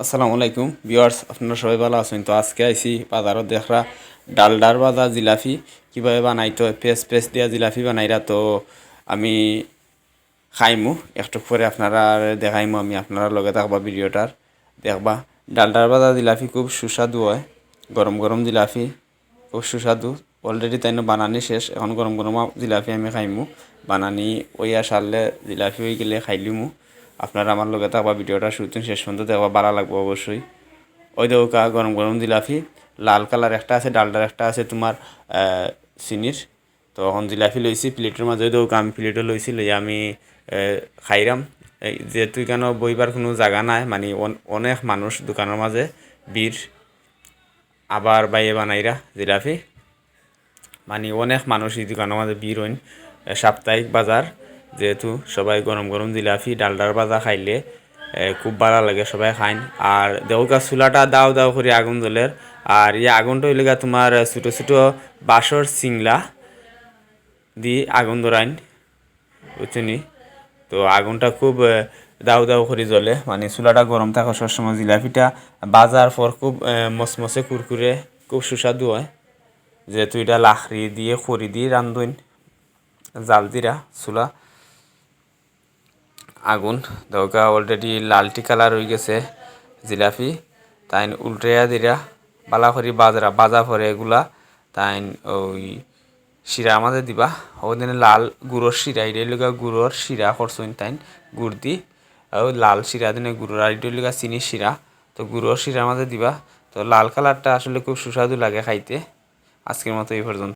আসসালামু আলাইকুম ভিউয়ার্স, আপনারা সবাই ভালো আছেন? তো আজকে আইছি বাজারত দেখরা। ডালডার বাজা জিলাপি কীভাবে বানাইতো পেস পেস দিয়া জিলাপি বানাইরা তো আমি খাইমু। একটু পরে আপনারা দেখাইমু, আমি আপনারা লগে থাকবা ভিডিওটার। দেখবা, ডালডার বাজা জিলাপি খুব সুস্বাদু হয়। গরম গরম জিলাপি খুব সুস্বাদু। অলরেডি তাই বানানি শেষ, এখন গরম গরম জিলাপি আমি খাইমু। বানানি ওইয়া সারলে জিলাপি হয়ে গেলে খাইলিমু আপনারা আমার লগে থাকবা, ভিডিওটা শুরুতে শেষ পর্যন্ত দেখবা, ভালো লাগবে অবশ্যই। ওই দৌকা গরম গরম জিলাপি, লাল কালার একটা আছে ডালডার একটা আছে তোমার চিনির। তো এখন জিলাপি লইছি, প্লেটের মাঝে দৌকা আমি প্লেটও লইছি লই আমি খাইরাম। যেহেতু এখানে বইবার কোনো জায়গা নাই মানে অন- অনেক মানুষ দোকানের মাঝে বীর, আবার বাইয়ে বানাইরা জিলাপি। মানে অনেক মানুষ এই দোকানের মাঝে ভিড় হইন। সাপ্তাহিক বাজার যেহেতু সবাই গরম গরম জিলাপি ডালডার বাজা খাইলে খুব ভালো লাগে সবাই খাইন। আর দেউকা চুলাটা দাও দাও করে আগুন জ্বলের। আর এই আগুনটা হইলে তোমার ছোটো ছোটো বাঁশর সিংলা দি আগুন ধরাইন, বুঝছনি? তো আগুনটা খুব দাউ দাউ করে জ্বলে। মানে চুলাটা গরম থাকে সবসময় জিলাপিটা বাজার পর খুব মচমচে কুরকুরে, খুব সুস্বাদু হয়। যেহেতু এটা লাখড়ি দিয়ে, খড়ি দিয়ে রান্ধইন। জাল দিরা, চুলা। আগুন। দরকা অলরেডি লালটি কালার হয়ে গেছে, জিলাপি। তাই উল্টাইয়া দিরা, বালা করি বাজরা, বাজা পরে এগুলা। তাই ওই শিরা আমাদের দিবা। ওদিনে লাল গুড়োর শিরা এটা লগা গুড়োর শিরা করছইন তাই গুড় দি। ওই লাল শিরা দিনে গুড়োর আর এটা লগা চিনির শিরা। তো গুড়োর শিরা আমাদের দিবা। তো লাল কালারটা আসলে খুব সুস্বাদু লাগে খাইতে। আজকের মতো এই পর্যন্ত।